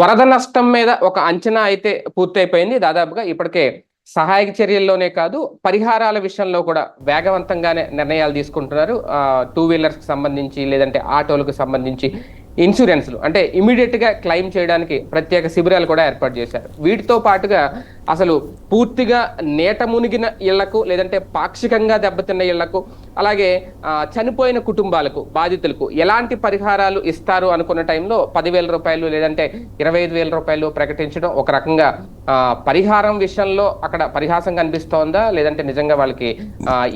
వరద నష్టం మీద ఒక అంచనా అయితే పూర్తయిపోయింది. దాదాపుగా ఇప్పటికే సహాయక చర్యల్లోనే కాదు పరిహారాల విషయంలో కూడా వేగవంతంగానే నిర్ణయాలు తీసుకుంటున్నారు. టూ వీలర్స్కి సంబంధించి లేదంటే ఆటోలకు సంబంధించి ఇన్సూరెన్స్లు. అంటే ఇమీడియట్గా క్లెయిమ్ చేయడానికి ప్రత్యేక శిబిరాలు కూడా ఏర్పాటు చేశారు. వీటితో పాటుగా అసలు పూర్తిగా నేట మునిగిన ఇళ్ళకు లేదంటే పాక్షికంగా దెబ్బతిన్న ఇళ్ళకు అలాగే చనిపోయిన కుటుంబాలకు బాధితులకు ఎలాంటి పరిహారాలు ఇస్తారు అనుకున్న టైంలో పదివేల రూపాయలు లేదంటే ఇరవై ఐదు వేల రూపాయలు ప్రకటించడం ఒక రకంగా పరిహారం విషయంలో అక్కడ పరిహాసం కనిపిస్తోందా? లేదంటే నిజంగా వాళ్ళకి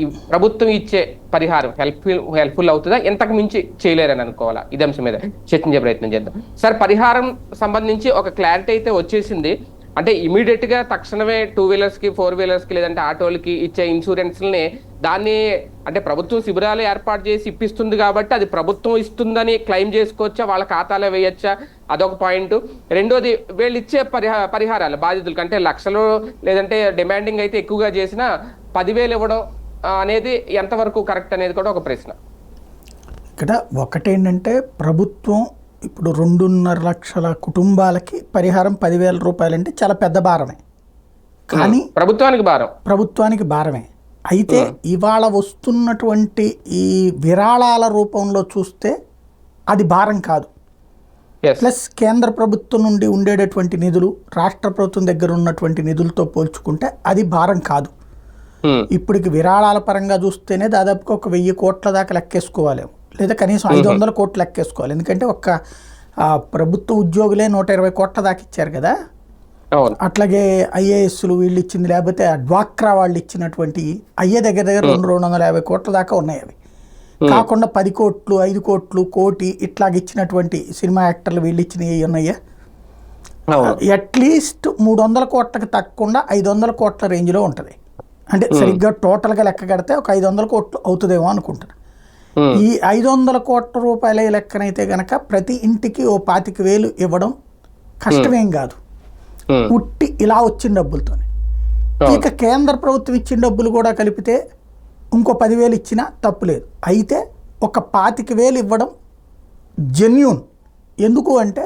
ఈ ప్రభుత్వం ఇచ్చే పరిహారం హెల్ప్ఫుల్ హెల్ప్ఫుల్ అవుతుందా? ఎంతకు మించి చేయలేరని అనుకోవాలా? ఇది అంశం మీద చర్చించే ప్రయత్నం చేద్దాం. సార్ పరిహారం సంబంధించి ఒక క్లారిటీ అయితే వచ్చేసింది. అంటే ఇమీడియట్గా తక్షణమే టూ వీలర్స్కి ఫోర్ వీలర్స్కి లేదంటే ఆటోలకి ఇచ్చే ఇన్సూరెన్స్ని దాన్ని అంటే ప్రభుత్వం శిబిరాలు ఏర్పాటు చేసి ఇప్పిస్తుంది కాబట్టి అది ప్రభుత్వం ఇస్తుందని క్లెయిమ్ చేసుకోవచ్చా? వాళ్ళ ఖాతాలో వేయచ్చా? అదొక పాయింట్. రెండోది వీళ్ళు ఇచ్చే పరిహా పరిహారాలు బాధితులకు అంటే లక్షలు లేదంటే డిమాండింగ్ అయితే ఎక్కువగా చేసినా పదివేలు ఇవ్వడం అనేది ఎంతవరకు కరెక్ట్ అనేది కూడా ఒక ప్రశ్న. ఇక్కడ ఒకటేంటంటే ప్రభుత్వం ఇప్పుడు రెండున్నర లక్షల కుటుంబాలకి పరిహారం పదివేల రూపాయలంటే చాలా పెద్ద భారమే. కానీ ప్రభుత్వానికి భారం. ప్రభుత్వానికి భారమే. అయితే ఇవాళ వస్తున్నటువంటి ఈ విరాళాల రూపంలో చూస్తే అది భారం కాదు. ప్లస్ కేంద్ర ప్రభుత్వం నుండి ఉండేటటువంటి నిధులు రాష్ట్ర ప్రభుత్వం దగ్గర ఉన్నటువంటి నిధులతో పోల్చుకుంటే అది భారం కాదు. ఇప్పటికి విరాళాల పరంగా చూస్తేనే దాదాపుగా ఒక వెయ్యి కోట్ల దాకా లెక్కేసుకోవాలేమో. లేదా కనీసం ఐదు వందల కోట్లు లెక్కేసుకోవాలి. ఎందుకంటే ఒక్క ప్రభుత్వ ఉద్యోగులే నూట ఇరవై కోట్ల దాకా ఇచ్చారు కదా? అట్లాగే ఐఏఎస్లు వీళ్ళు ఇచ్చింది లేకపోతే డ్వాక్రా వాళ్ళు ఇచ్చినటువంటి అయ్యే దగ్గర దగ్గర రెండు రెండు వందల యాభై కోట్ల దాకా ఉన్నాయి అవి. కాకుండా పది కోట్లు ఐదు కోట్లు కోటి ఇట్లాగ ఇచ్చినటువంటి సినిమా యాక్టర్లు వీళ్ళు ఇచ్చినవి ఉన్నాయా? అట్లీస్ట్ మూడు వందల కోట్లకు తగ్గకుండా ఐదు వందల కోట్ల రేంజ్లో ఉంటుంది. అంటే సరిగ్గా టోటల్గా లెక్క కడితే ఒక ఐదు వందల కోట్లు అవుతుందేమో అనుకుంటున్నాను Hmm. ఈ ఐదు వందల కోట్ల రూపాయల లెక్కనైతే గనక ప్రతి ఇంటికి ఓ పాతిక వేలు ఇవ్వడం కష్టమేం కాదు. ఉట్టి ఇలా వచ్చిన డబ్బులతోనే. అవును. ఇక కేంద్ర ప్రభుత్వం ఇచ్చిన డబ్బులు కూడా కలిపితే ఇంకో పదివేలు ఇచ్చినా తప్పులేదు అయితే ఒక పాతిక వేలు ఇవ్వడం జెన్యున్. ఎందుకు అంటే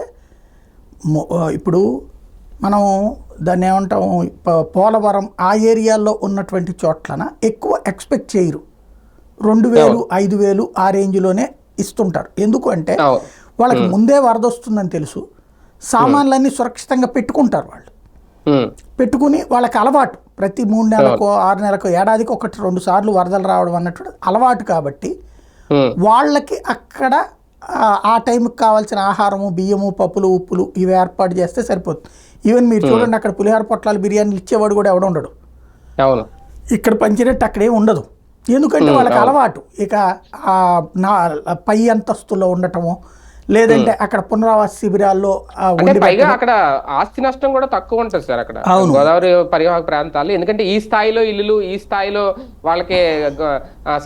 ఇప్పుడు మనం దాన్ని ఏమంటాం పోలవరం ఆ ఏరియాల్లో ఉన్నటువంటి చోట్లన ఎక్కువ ఎక్స్పెక్ట్ చేయరు. రెండు వేలు ఐదు వేలు ఆ రేంజ్లోనే ఇస్తుంటారు. ఎందుకు అంటే వాళ్ళకి ముందే వరద వస్తుందని తెలుసు. సామాన్లన్నీ సురక్షితంగా పెట్టుకుంటారు వాళ్ళు. పెట్టుకుని వాళ్ళకి అలవాటు. ప్రతి మూడు నెలలకు ఆరు నెలలకు ఏడాదికి ఒకటి రెండు సార్లు వరదలు రావడం అన్నట్టు అలవాటు కాబట్టి. వాళ్ళకి అక్కడ ఆ- టైంకి కావాల్సిన ఆహారము బియ్యము పప్పులు ఉప్పులు ఇవి ఏర్పాటు చేస్తే సరిపోతుంది. ఈవెన్ మీరు చూడండి అక్కడ పులిహార పొట్లాలు బిర్యానీలు ఇచ్చేవాడు కూడా ఎవడు ఉండడు. అవును. ఇక్కడ పంచినట్టు అక్కడే ఉండదు. ఎందుకంటే వాళ్ళకి అలవాటు. ఇక ఆ నా పై అంతస్తులో ఉండటము లేదంటే అక్కడ పునరావాస శిబిరాల్లో పైగా అక్కడ ఆస్తి నష్టం కూడా తక్కువ ఉంటుంది సార్ అక్కడ. గోదావరి పరివాహక ప్రాంతాలు ఎందుకంటే ఈ స్థాయిలో ఇల్లులు ఈ స్థాయిలో వాళ్ళకి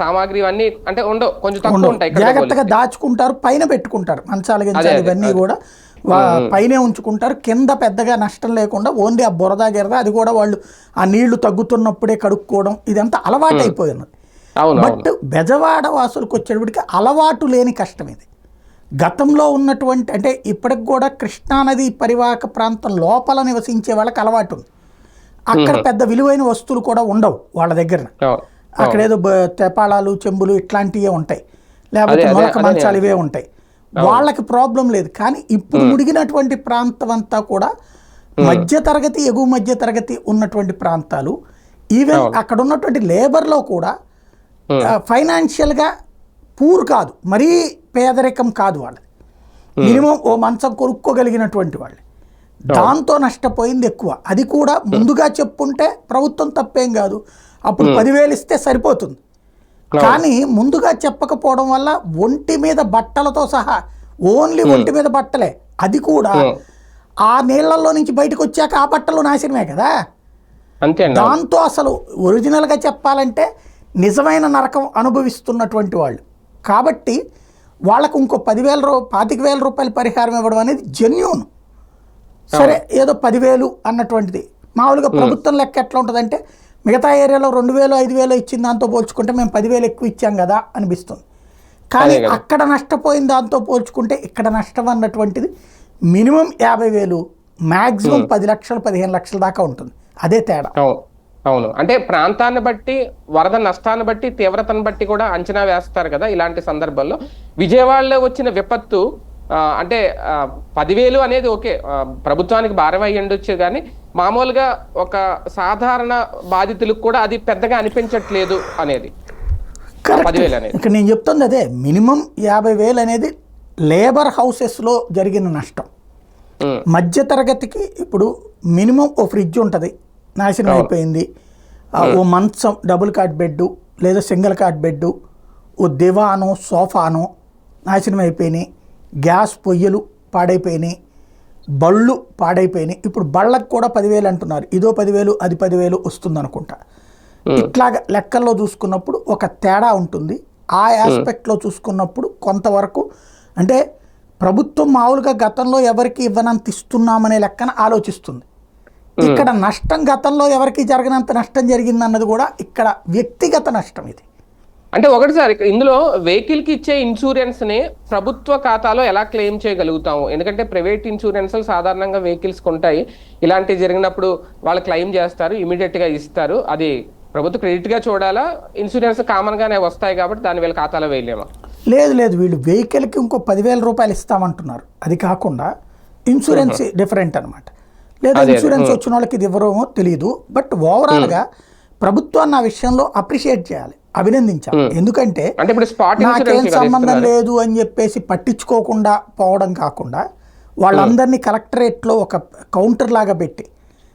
సామాగ్రి ఇవన్నీ అంటే ఉండవు. కొంచెం తక్కువ ఉంటాయి జాగ్రత్తగా దాచుకుంటారు పైన పెట్టుకుంటారు. మంచాలు ఇవన్నీ కూడా పైనే ఉంచుకుంటారు. కింద పెద్దగా నష్టం లేకుండా ఓన్లీ ఆ బురద గిరద అది కూడా వాళ్ళు ఆ నీళ్ళు తగ్గుతున్నప్పుడే కడుక్కోవడం ఇదంతా అలవాటు అయిపోయినది అవును బట్ బెజవాడ వాసులకు వచ్చేటప్పటికి అలవాటు లేని కష్టం ఇది. గతంలో ఉన్నటువంటి అంటే ఇప్పటికి కూడా కృష్ణానది పరివాహక ప్రాంతం లోపల నివసించే వాళ్ళకి అలవాటు ఉంది. అక్కడ పెద్ద విలువైన వస్తువులు కూడా ఉండవు వాళ్ళ దగ్గర అక్కడ ఏదో తెపాళాలు చెంబులు ఇట్లాంటివే ఉంటాయి. లేకపోతే మొలక మంచాలు ఇవే ఉంటాయి. వాళ్ళకి ప్రాబ్లం లేదు. కానీ ఇప్పుడు ముడిగినటువంటి ప్రాంతం అంతా కూడా మధ్య తరగతి ఎగువ మధ్య తరగతి ఉన్నటువంటి ప్రాంతాలు. ఈవెన్ అక్కడ ఉన్నటువంటి లేబర్లో కూడా ఫైనాన్షియల్గా పూర్ కాదు మరీ పేదరికం కాదు వాళ్ళది. మినిమం ఓ మంచం కొనుక్కోగలిగినటువంటి వాళ్ళు. దాంతో నష్టపోయింది ఎక్కువ. అది కూడా ముందుగా చెప్పుంటే ప్రభుత్వం తప్పేం కాదు. అప్పుడు పదివేలు ఇస్తే సరిపోతుంది. కానీ ముందుగా చెప్పకపోవడం వల్ల ఒంటి మీద బట్టలతో సహా ఓన్లీ ఒంటి మీద బట్టలే. అది కూడా ఆ. నీళ్ళలో నుంచి బయటకు వచ్చాక ఆ బట్టలు నాశనమే కదా. దాంతో అసలు ఒరిజినల్గా చెప్పాలంటే నిజమైన నరకం అనుభవిస్తున్నటువంటి వాళ్ళు. కాబట్టి వాళ్ళకు ఇంకో పదివేల రూ పాతిక వేల రూపాయల పరిహారం ఇవ్వడం అనేది జెన్యూన్ సరే ఏదో పదివేలు అన్నటువంటిది. మామూలుగా ప్రభుత్వం లెక్క ఎట్లా ఉంటుందంటే మిగతా ఏరియాలో రెండు వేలు ఐదు వేలు ఇచ్చిన దాంతో పోల్చుకుంటే మేము పదివేలు ఎక్కువ ఇచ్చాం కదా అనిపిస్తుంది. కానీ. అక్కడ నష్టపోయిన దాంతో పోల్చుకుంటే ఇక్కడ నష్టం అన్నటువంటిది మినిమం యాభై వేలు మ్యాక్సిమం పది లక్షలు పదిహేను లక్షల దాకా ఉంటుంది. అదే తేడా. అవును. అంటే ప్రాంతాన్ని బట్టి వరద నష్టాన్ని బట్టి తీవ్రతను బట్టి కూడా అంచనా వేస్తారు కదా ఇలాంటి సందర్భాల్లో. విజయవాడలో వచ్చిన విపత్తు అంటే పదివేలు అనేది ఓకే ప్రభుత్వానికి భారం అయ్యి ఉండొచ్చు కానీ మామూలుగా ఒక సాధారణ బాధితులకు కూడా అది పెద్దగా అనిపించట్లేదు అనేది. పదివేలు అనేది. ఇక్కడ నేను చెప్తుంది అదే మినిమం యాభై వేలు అనేది లేబర్ హౌసెస్లో జరిగిన నష్టం. ఉమ్, మధ్య తరగతికి ఇప్పుడు మినిమం ఓ ఫ్రిడ్జ్ ఉంటుంది. నాశనం అయిపోయింది. ఓ మంచం డబుల్ కాట్ బెడ్ లేదా సింగిల్ కాట్ బెడ్ ఓ దివాను సోఫాను నాశనం అయిపోయినాయి. గ్యాస్ పొయ్యలు పాడైపోయినాయి. బళ్ళు పాడైపోయినాయి. ఇప్పుడు బళ్ళకు కూడా పదివేలు అంటున్నారు. ఇదో పదివేలు అది పదివేలు వస్తుంది అనుకుంటా. ఇట్లాగా లెక్కల్లో చూసుకున్నప్పుడు ఒక తేడా ఉంటుంది. ఆ ఆస్పెక్ట్లో చూసుకున్నప్పుడు కొంతవరకు అంటే ప్రభుత్వం మామూలుగా గతంలో ఎవరికి ఇవ్వనంత ఇస్తున్నామనే లెక్కన ఆలోచిస్తుంది. ఇక్కడ నష్టం గతంలో ఎవరికి జరగనంత నష్టం జరిగింది అన్నది కూడా ఇక్కడ వ్యక్తిగత నష్టం ఇది. అంటే ఒకటి సార్ ఇందులో వెహికల్కి ఇచ్చే ఇన్సూరెన్స్ని ప్రభుత్వ ఖాతాలో ఎలా క్లెయిమ్ చేయగలుగుతాము? ఎందుకంటే ప్రైవేట్ ఇన్సూరెన్స్ సాధారణంగా వెహికల్స్ కొంటాయి. ఇలాంటివి జరిగినప్పుడు వాళ్ళు క్లెయిమ్ చేస్తారు ఇమీడియట్గా ఇస్తారు. అది ప్రభుత్వ క్రెడిట్గా చూడాలా? ఇన్సూరెన్స్ కామన్ గానే వస్తాయి కాబట్టి దాని వీళ్ళ ఖాతాలో వేయలేమా? లేదు లేదు. వీళ్ళు వెహికల్కి ఇంకో పదివేల రూపాయలు ఇస్తామంటున్నారు. అది కాకుండా ఇన్సూరెన్స్ డిఫరెంట్ అనమాట లేదా ఇన్సూరెన్స్ వచ్చిన వాళ్ళకి ఇది ఇవ్వరేమో తెలియదు బట్ ఓవరాల్గా ప్రభుత్వాన్ని ఆ విషయంలో అప్రిషియేట్ చేయాలి అభినందించాలి. ఎందుకంటే నాకేం సంబంధం లేదు అని చెప్పేసి పట్టించుకోకుండా పోవడం కాకుండా వాళ్ళందరినీ కలెక్టరేట్లో ఒక కౌంటర్ లాగా పెట్టి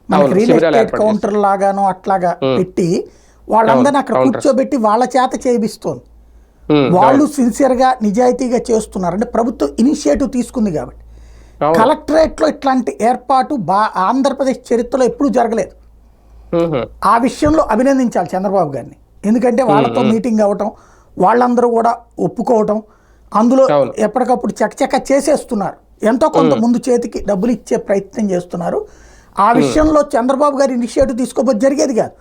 మనకి రియల్ ఎస్టేట్ కౌంటర్లు లాగానో అట్లాగా పెట్టి వాళ్ళందరినీ అక్కడ కూర్చోబెట్టి వాళ్ళ చేత చేయిస్తోంది. వాళ్ళు సిన్సియర్గా నిజాయితీగా చేస్తున్నారు. అంటే ప్రభుత్వం ఇనిషియేటివ్ తీసుకుంది కాబట్టి. కలెక్టరేట్లో ఇట్లాంటి ఏర్పాటు బా ఆంధ్రప్రదేశ్ చరిత్రలో ఎప్పుడూ జరగలేదు. ఆ విషయంలో అభినందించాలి చంద్రబాబు గారిని. ఎందుకంటే వాళ్ళతో మీటింగ్ అవ్వటం వాళ్ళందరూ కూడా ఒప్పుకోవటం అందులో. ఎప్పటికప్పుడు చకచక చేసేస్తున్నారు. ఎంతో కొంత ముందు చేతికి డబ్బులు ఇచ్చే ప్రయత్నం చేస్తున్నారు. ఆ విషయంలో చంద్రబాబు గారి ఇనిషియేటివ్ తీసుకోబోతే జరిగేది కాదు.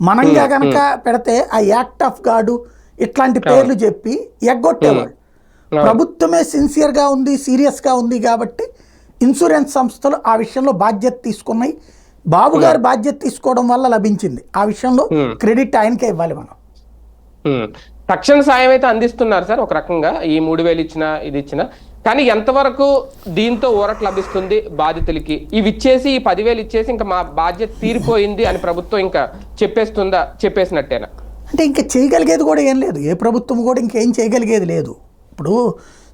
మనంగా గనక పెడితే ఆ యాక్ట్ ఆఫ్ గార్డు ఇట్లాంటి పేర్లు చెప్పి ఎగ్గొట్టేవాళ్ళు. ప్రభుత్వమే సిన్సియర్గా ఉంది సీరియస్గా ఉంది కాబట్టి ఇన్సూరెన్స్ సంస్థలు ఆ విషయంలో బాధ్యత తీసుకున్నాయి. బాబు గారు బాధ్యత తీసుకోవడం వల్ల లభించింది. ఆ విషయంలో క్రెడిట్ ఆయనకే ఇవ్వాలి మనం. తక్షణ సాయం అయితే అందిస్తున్నారు సార్ ఒక రకంగా. ఈ మూడు వేలు ఇచ్చిన ఇది ఇచ్చిన. కానీ ఎంతవరకు దీంతో ఊరట లభిస్తుంది బాధితులకి? ఇవి ఇచ్చేసి ఈ పదివేలు ఇచ్చేసి ఇంకా మా బాధ్యత తీరిపోయింది అని ప్రభుత్వం ఇంకా చెప్పేస్తుందా? చెప్పేసినట్టేనా? అంటే ఇంకా చేయగలిగేది కూడా ఏం లేదు. ఏ ప్రభుత్వం కూడా ఇంకేం చేయగలిగేది లేదు. ఇప్పుడు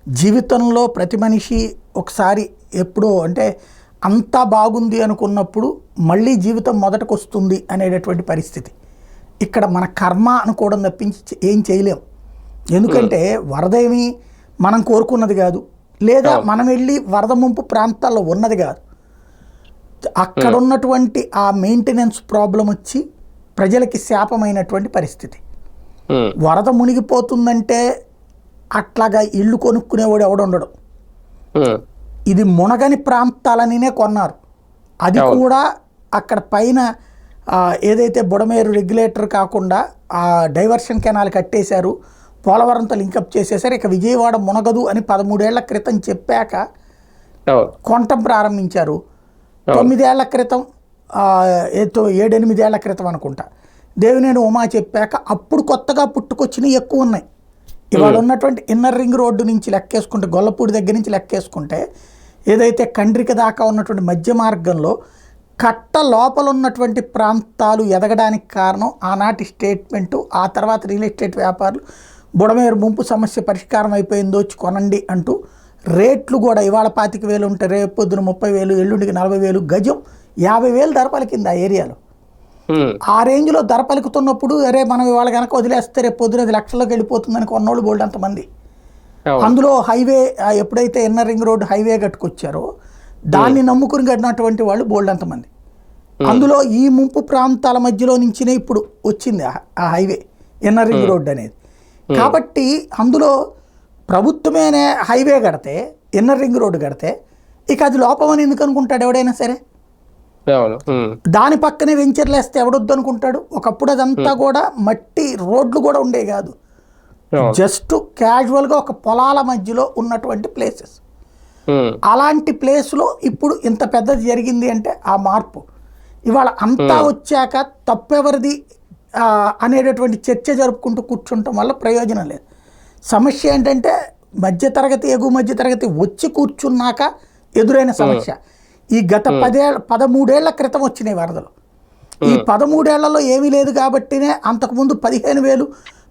జీవితంలో ప్రతి మనిషి ఒకసారి ఎప్పుడో అంటే అంతా బాగుంది అనుకున్నప్పుడు మళ్ళీ జీవితం మొదటకు వస్తుంది అనేటటువంటి పరిస్థితి. ఇక్కడ మన కర్మ అనుకోవడం తప్పించి ఏం చేయలేం. ఎందుకంటే వరద ఏమి మనం కోరుకున్నది కాదు. లేదా మనం వెళ్ళి వరద ముంపు ప్రాంతాల్లో ఉన్నది కాదు. అక్కడ ఉన్నటువంటి ఆ మెయింటెనెన్స్ ప్రాబ్లం వచ్చి ప్రజలకి శాపమైనటువంటి పరిస్థితి. వరద మునిగిపోతుందంటే అట్లాగా ఇల్లు కొనుక్కునేవాడు ఎవడుండడు. ఉమ్. ఇది మునగని ప్రాంతాలనినే కొన్నారు. అది కూడా అక్కడ పైన ఏదైతే బుడమేరు రెగ్యులేటర్ కాకుండా ఆ డైవర్షన్ కెనాల్ కట్టేశారు పోలవరంతో లింకప్ చేసేసారు ఇక విజయవాడ మునగదు అని పదమూడేళ్ళ క్రితం చెప్పాక కొనటం ప్రారంభించారు. తొమ్మిదేళ్ళ క్రితం ఏడెనిమిదేళ్ళ క్రితం అనుకుంటా. దేవినేని ఉమా చెప్పాక అప్పుడు కొత్తగా పుట్టుకొచ్చినవి ఎక్కువ ఉన్నాయి. ఇవాళ ఉన్నటువంటి ఇన్నర్ రింగ్ రోడ్డు నుంచి లెక్కేసుకుంటే గొల్లపూడి దగ్గర నుంచి లెక్కేసుకుంటే ఏదైతే కండ్రిక దాకా ఉన్నటువంటి మధ్య మార్గంలో కట్ట లోపల ఉన్నటువంటి ప్రాంతాలు ఎదగడానికి కారణం ఆనాటి స్టేట్మెంటు ఆ తర్వాత రియల్ ఎస్టేట్ వ్యాపారులు బుడమేరు ముంపు సమస్య పరిష్కారం అయిపోయిందో వచ్చి కొనండి అంటూ రేట్లు కూడా ఇవాళ పాతిక వేలు ఉంటే రేపు పొద్దున ముప్పై వేలు ఎల్లుండికి నలభై వేలు గజం యాభై వేలు ధర పలికింది ఆ ఏరియాలో. ఆ రేంజ్లో ధర పలుకుతున్నప్పుడు అరే మనం ఇవాళ కనుక వదిలేస్తే రేపు పొద్దున అది లక్షల్లోకి వెళ్ళిపోతుందని కొన్నోళ్ళు బోల్డ్ అంతమంది. అందులో హైవే ఎప్పుడైతే ఎన్నర్ రింగ్ రోడ్ హైవే కట్టుకొచ్చారో దాన్ని నమ్ముకుని కట్టినటువంటి వాళ్ళు బోల్డ్ అంతమంది. అందులో ఈ ముంపు ప్రాంతాల మధ్యలో నుంచినే ఇప్పుడు వచ్చింది ఆ- హైవే ఎన్నర్ రింగ్ రోడ్ అనేది. కాబట్టి అందులో ప్రభుత్వమేనే హైవే కడితే ఎన్నర్ రింగ్ రోడ్డు కడితే ఇక అది లోపమని ఎందుకు అనుకుంటాడు ఎవడైనా సరే. దాని పక్కనే వెంచర్లు వేస్తే ఎవడొద్దు అనుకుంటాడు ఒకప్పుడు అదంతా కూడా మట్టి రోడ్లు కూడా ఉండే కాదు. జస్ట్ క్యాజువల్గా ఒక పొలాల మధ్యలో ఉన్నటువంటి ప్లేసెస్. అలాంటి ప్లేస్లో ఇప్పుడు ఇంత పెద్దది జరిగింది అంటే ఆ మార్పు. ఇవాళ అంతా వచ్చాక తప్పెవరిది అనేటటువంటి చర్చ జరుపుకుంటూ కూర్చుంటాం వల్ల ప్రయోజనం లేదు. సమస్య ఏంటంటే మధ్యతరగతి ఎగువ మధ్యతరగతి వచ్చి కూర్చున్నాక ఎదురైన సమస్య. ఈ గత పదేళ్ళ పదమూడేళ్ళ క్రితం వచ్చినాయి వరదలు. ఈ పదమూడేళ్ళలో ఏమీ లేదు కాబట్టినే అంతకుముందు పదిహేను వేలు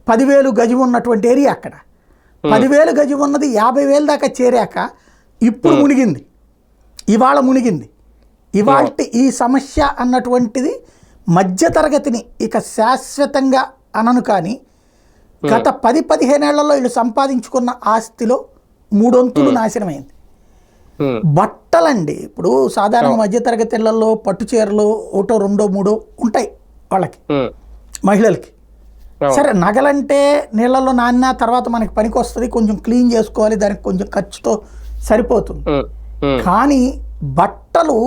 పదివేలు గజం ఉన్నటువంటి ఏరియా అక్కడ. పదివేలు గజం ఉన్నది యాభై వేలు దాకా చేరాక ఇప్పుడు మునిగింది. ఇవాళ మునిగింది. ఇవాళ ఈ సమస్య అన్నటువంటిది మధ్యతరగతిని ఇక శాశ్వతంగా అనను కానీ గత పది పదిహేనేళ్ళలో వీళ్ళు సంపాదించుకున్న ఆస్తిలో మూడొంతులు నాశనమైంది. బట్టలండి. ఇప్పుడు సాధారణ మధ్యతరగతి ఇళ్ళలో పట్టు చీరలు ఒకటో రెండో మూడో ఉంటాయి వాళ్ళకి. మహిళలకి. సరే నగలంటే నీళ్ళలో నాన్న తర్వాత మనకి పనికి వస్తుంది. కొంచెం క్లీన్ చేసుకోవాలి. దానికి కొంచెం ఖర్చుతో సరిపోతుంది. కానీ బట్టలు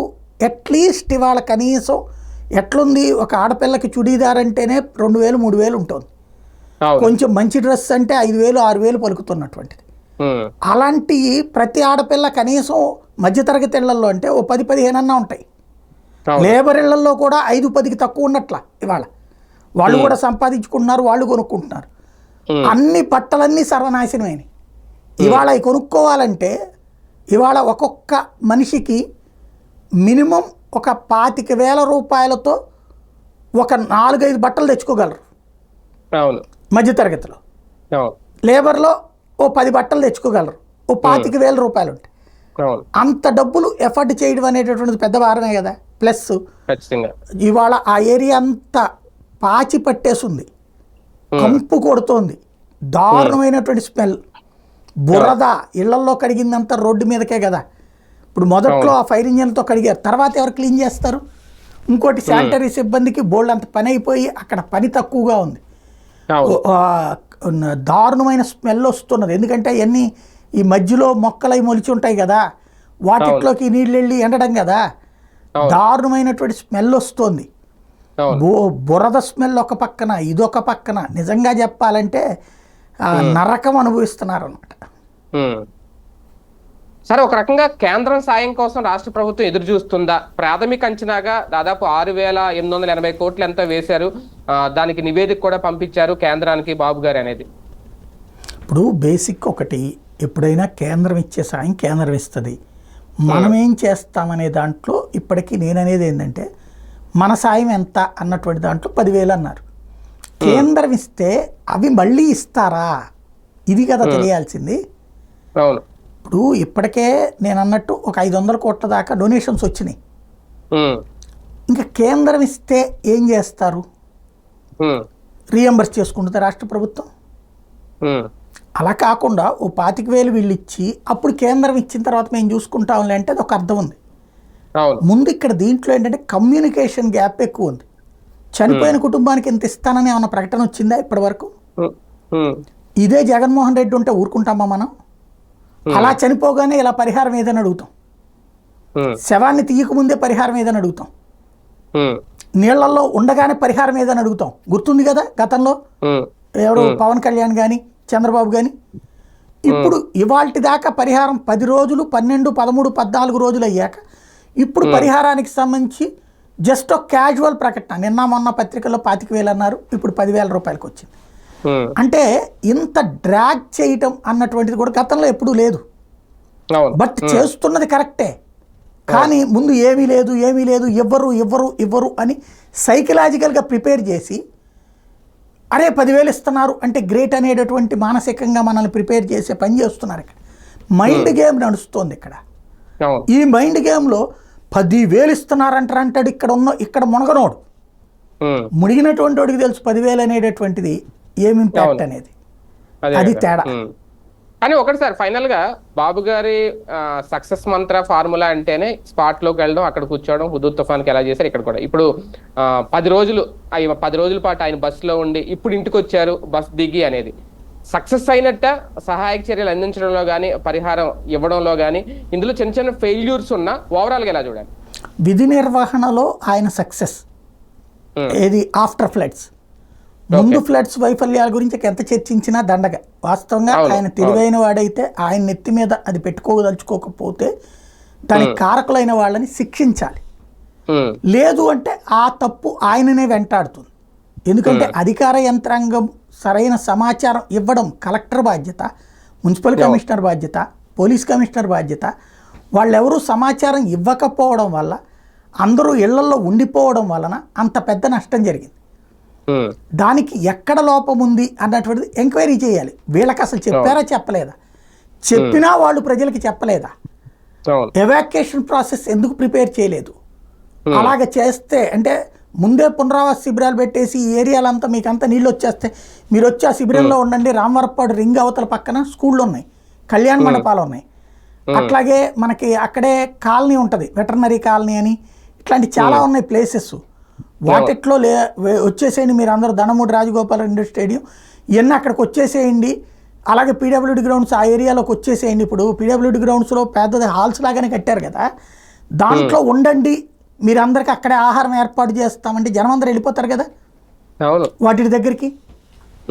అట్లీస్ట్ ఇవాళ కనీసం ఎట్లుంది? ఒక ఆడపిల్లకి చుడీదార్ అంటేనే రెండు వేలు మూడు వేలు ఉంటుంది. కొంచెం మంచి డ్రెస్ అంటే ఐదు వేలు ఆరు వేలు పలుకుతున్నటువంటిది. అలాంటి ప్రతి ఆడపిల్ల కనీసం మధ్యతరగతి ఇళ్ళలో అంటే ఓ పది పదిహేను అన్నా ఉంటాయి లేబర్ ఇళ్ళలో కూడా ఐదు పదికి తక్కువ ఉన్నట్ల ఇవాళ. వాళ్ళు కూడా సంపాదించుకుంటున్నారు వాళ్ళు కొనుక్కుంటున్నారు. అన్ని బట్టలన్నీ సర్వనాశనమైనవి ఇవాళ అవి కొనుక్కోవాలంటే ఇవాళ ఒక్కొక్క మనిషికి మినిమం ఒక పాతిక వేల రూపాయలతో ఒక నాలుగైదు బట్టలు తెచ్చుకోగలరు. అవును. మధ్యతరగతిలో. లేబర్లో ఓ పది బట్టలు తెచ్చుకోగలరు. ఓ పాతిక వేల రూపాయలు ఉంటాయి. అంత డబ్బులు ఎఫర్ట్ చేయడం అనేటటువంటిది పెద్ద భారమే కదా. ప్లస్ ఇవాళ ఆ ఏరియా అంతా పాచి పట్టేసింది కంపు కొడుతోంది. దారుణమైనటువంటి స్మెల్. బురద ఇళ్ళల్లో కడిగిందంతా రోడ్డు మీదకే కదా. ఇప్పుడు మొదట్లో ఆ ఫైర్ ఇంజన్తో కడిగారు. తర్వాత ఎవరు క్లీన్ చేస్తారు? ఇంకోటి శానిటరీ సిబ్బందికి బోల్డ్ అంత పని అయిపోయి అక్కడ పని తక్కువగా ఉంది. దారుణమైన స్మెల్ వస్తున్నది. ఎందుకంటే అవన్నీ ఈ మధ్యలో మొక్కలు అవి మొలిచి ఉంటాయి కదా వాటిట్లోకి నీళ్ళు వెళ్ళి ఎండడం కదా. దారుణమైనటువంటి స్మెల్ వస్తుంది. బురద స్మెల్ ఒక పక్కన ఇదొక పక్కన నిజంగా చెప్పాలంటే నరకం అనుభవిస్తున్నారు అనమాట. సరే ఒక రకంగా కేంద్రం సాయం కోసం రాష్ట్ర ప్రభుత్వం ఎదురు చూస్తుందా? ప్రాథమిక అంచనాగా దాదాపు ఆరు వేల ఎనిమిది వందల ఎనభై కోట్లు ఎంతో వేశారు. దానికి నివేదిక కూడా పంపించారు కేంద్రానికి బాబు గారు అనేది. ఇప్పుడు బేసిక్ ఒకటి ఎప్పుడైనా కేంద్రం ఇచ్చే సాయం కేంద్రం ఇస్తుంది. మనం ఏం చేస్తామనే దాంట్లో ఇప్పటికీ నేననేది ఏంటంటే మన సాయం ఎంత అన్నటువంటి దాంట్లో పదివేలు అన్నారు. కేంద్రం ఇస్తే అవి మళ్ళీ ఇస్తారా? ఇది కదా తెలియాల్సింది. అవును. ఇప్పుడు ఇప్పటికే నేను అన్నట్టు ఒక ఐదు వందల కోట్ల దాకా డొనేషన్స్ వచ్చినాయి. ఇంకా కేంద్రం ఇస్తే ఏం చేస్తారు? రీఎంబర్స్ చేసుకుంటుంది రాష్ట్ర ప్రభుత్వం? అలా కాకుండా ఓ పాతిక వేలు వీళ్ళు ఇచ్చి అప్పుడు కేంద్రం ఇచ్చిన తర్వాత మేము చూసుకుంటాంలే అంటే అది ఒక అర్థం ఉంది. ముందు ఇక్కడ దీంట్లో ఏంటంటే కమ్యూనికేషన్ గ్యాప్ ఎక్కువ ఉంది. చనిపోయిన కుటుంబానికి ఎంత ఇస్తానని ఏమైనా ప్రకటన వచ్చిందా ఇప్పటి వరకు? ఇదే జగన్మోహన్ రెడ్డి ఉంటే ఊరుకుంటామా మనం? అలా చనిపోగానే ఇలా పరిహారం ఏదని అడుగుతాం. ఉమ్, శవాన్ని తీయకముందే పరిహారం ఏదని అడుగుతాం. ఉమ్, నీళ్ళలో ఉండగానే పరిహారం ఏదని అడుగుతాం. గుర్తుంది కదా గతంలో? ఎవరు పవన్ కళ్యాణ్ కానీ చంద్రబాబు కానీ ఇప్పుడు ఇవాల్టి దాకా పరిహారం పది రోజులు పన్నెండు పదమూడు పద్నాలుగు రోజులు అయ్యాక ఇప్పుడు పరిహారానికి సంబంధించి జస్ట్ ఒక క్యాజువల్ ప్రకటన. నిన్న మొన్న పత్రికల్లో పాతిక వేలు అన్నారు ఇప్పుడు పదివేల రూపాయలకు వచ్చింది అంటే ఇంత డ్రాగ్ చేయటం అన్నటువంటిది కూడా గతంలో ఎప్పుడూ లేదు. బట్ చేస్తున్నది కరెక్టే కానీ ముందు ఏమీ లేదు ఏమీ లేదు ఎవ్వరు ఎవ్వరు ఇవ్వరు అని సైకలాజికల్గా ప్రిపేర్ చేసి అరే పదివేలు ఇస్తున్నారు అంటే గ్రేట్ అనేటటువంటి మానసికంగా మనల్ని ప్రిపేర్ చేసే పని చేస్తున్నారు ఇక్కడ. మైండ్ గేమ్ నడుస్తుంది ఇక్కడ. ఈ మైండ్ గేమ్లో పదివేలు ఇస్తున్నారంటారు అంటాడు ఇక్కడ ఉన్న ఇక్కడ మునగనోడు. మునిగినటువంటి వాడికి తెలుసు పదివేలు అనేటటువంటిది ఏమి ఇంపాక్ట్ అనేది? అదే. తేడా. కానీ ఒకటి సార్ ఫైనల్గా బాబు గారి సక్సెస్ మంత్ర ఫార్ములా అంటేనే స్పాట్లోకి వెళ్ళడం అక్కడ కూర్చోవడం హుదూద్ తుఫాన్కి ఎలా చేశారు ఇక్కడ కూడా. ఇప్పుడు పది రోజులు పది రోజుల పాటు ఆయన బస్సులో ఉండి ఇప్పుడు ఇంటికి వచ్చారు బస్ దిగి అనేది. సక్సెస్ అయినట్ట సహాయక చర్యలు అందించడంలో కానీ పరిహారం ఇవ్వడంలో కానీ ఇందులో చిన్న చిన్న ఫెయిల్యూర్స్ ఉన్నా ఓవరాల్గా ఎలా చూడాలి? విధి నిర్వహణలో ఆయన సక్సెస్. ఏది? ఆఫ్టర్ ఫ్లడ్స్ ముందు ఫ్లడ్స్ వైఫల్యాల గురించి ఎంత చర్చించినా దండగ. వాస్తవంగా ఆయన తెలివైన వాడైతే ఆయన నెత్తి మీద అది పెట్టుకోదలుచుకోకపోతే దానికి కారకులైన వాళ్ళని శిక్షించాలి. లేదు అంటే ఆ తప్పు ఆయననే వెంటాడుతుంది. ఎందుకంటే అధికార యంత్రాంగం సరైన సమాచారం ఇవ్వడం కలెక్టర్ బాధ్యత మున్సిపల్ కమిషనర్ బాధ్యత పోలీస్ కమిషనర్ బాధ్యత. వాళ్ళెవరూ సమాచారం ఇవ్వకపోవడం వల్ల అందరూ ఇళ్ళలో ఉండిపోవడం వలన అంత పెద్ద నష్టం జరిగింది. దానికి ఎక్కడ లోపం ఉంది అన్నటువంటిది ఎంక్వైరీ చేయాలి. వీళ్ళకి అసలు చెప్పారా చెప్పలేదా? చెప్పినా వాళ్ళు ప్రజలకి చెప్పలేదా? ఎవాక్యుయేషన్ ప్రాసెస్ ఎందుకు ప్రిపేర్ చేయలేదు? అలాగ చేస్తే అంటే ముందే పునరావాస శిబిరాలు పెట్టేసి ఈ ఏరియాలంతా మీకు అంతా నీళ్ళు వచ్చేస్తే మీరు వచ్చి ఆ శిబిరంలో ఉండండి. రామవరపాడు రింగ్ అవతల పక్కన స్కూళ్ళు ఉన్నాయి. కళ్యాణ మండపాలు ఉన్నాయి. అట్లాగే మనకి అక్కడే కాలనీ ఉంటుంది. వెటర్నరీ కాలనీ అని. ఇట్లాంటి చాలా ఉన్నాయి ప్లేసెస్ వాటిట్లో లే వచ్చేసేయండి మీరు అందరూ ధనమూడి రాజగోపాల్ రెడ్డి స్టేడియం. ఇవన్నీ అక్కడికి వచ్చేసేయండి. అలాగే పీడబ్ల్యూడి గ్రౌండ్స్ ఆ ఏరియాలోకి వచ్చేసేయండి. ఇప్పుడు పీడబ్ల్యూడి గ్రౌండ్స్లో పెద్దది హాల్స్ లాగానే కట్టారు కదా. దాంట్లో ఉండండి. మీరు అందరికి అక్కడే ఆహారం ఏర్పాటు చేస్తామంటే జనం అందరూ వెళ్ళిపోతారు కదా. వాటి దగ్గరికి.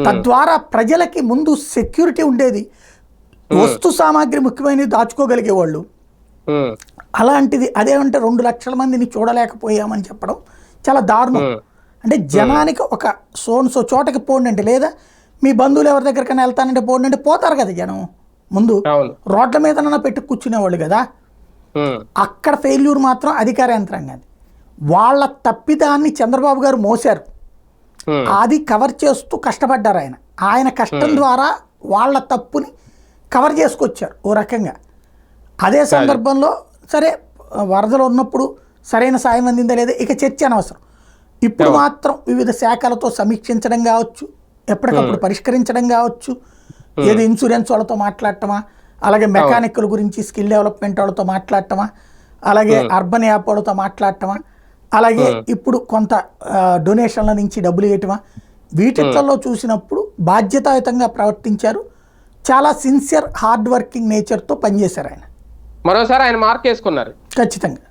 తద్వారా ప్రజలకి ముందు సెక్యూరిటీ ఉండేది. వస్తు సామాగ్రి ముఖ్యమైనవి దాచుకోగలిగే వాళ్ళు ఉమ్, అలాంటిది అదేమంటే రెండు లక్షల మందిని చూడలేకపోయామని చెప్పడం. చాలా దారుణం. అంటే జనానికి ఒక సోన్ సో చోటకి పోండి అంటే లేదా మీ బంధువులు ఎవరి దగ్గరికైనా వెళ్తానంటే పోండి అంటే పోతారు కదా జనం. ముందు రోడ్ల మీదనన్నా పెట్టి కూర్చునేవాళ్ళు కదా. అక్కడ ఫెయిల్యూర్ మాత్రం అధికార యంత్రాంగాన్ని వాళ్ళ తప్పిదాన్ని చంద్రబాబు గారు మోసారు ఉమ్, అది కవర్ చేస్తూ కష్టపడ్డారు ఆయన. ఆయన కష్టం ద్వారా వాళ్ళ తప్పుని కవర్ చేసుకొచ్చారు ఓ రకంగా. అదే సందర్భంలో సరే వరదలు ఉన్నప్పుడు సరైన సాయం అందిందా లేదా ఇక చర్చ అనవసరం. ఇప్పుడు మాత్రం వివిధ శాఖలతో సమీక్షించడం కావచ్చు ఎప్పటికప్పుడు పరిష్కరించడం కావచ్చు ఏది ఇన్సూరెన్స్ వాళ్ళతో మాట్లాడటమా అలాగే మెకానికల్ గురించి స్కిల్ డెవలప్మెంట్ వాళ్ళతో మాట్లాడటమా అలాగే అర్బన్ యాప్ వాళ్ళతో మాట్లాడటమా అలాగే ఇప్పుడు కొంత డొనేషన్ల నుంచి డబ్బులు ఇవ్వటమా వీటిల్లో చూసినప్పుడు బాధ్యతాయుతంగా ప్రవర్తించారు. చాలా సిన్సియర్ హార్డ్ వర్కింగ్ నేచర్తో పనిచేశారు ఆయన. మరోసారి ఆయన మార్క్ వేసుకున్నారు. ఖచ్చితంగా.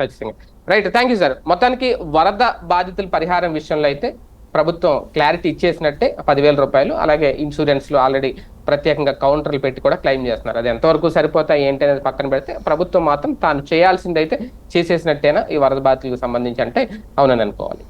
ఖచ్చితంగా. రైట్ థ్యాంక్ యూ సార్ మొత్తానికి వరద బాధితుల పరిహారం విషయంలో అయితే ప్రభుత్వం క్లారిటీ ఇచ్చేసినట్టే పదివేల రూపాయలు అలాగే ఇన్సూరెన్స్లో ఆల్రెడీ ప్రత్యేకంగా కౌంటర్లు పెట్టి కూడా క్లెయిమ్ చేస్తున్నారు. అది ఎంతవరకు సరిపోతాయి ఏంటి అనేది పక్కన పెడితే ప్రభుత్వం మాత్రం తాను చేయాల్సిందైతే చేసేసినట్టేనా ఈ వరద బాధితులకు సంబంధించి అంటే అవునని అనుకోవాలి.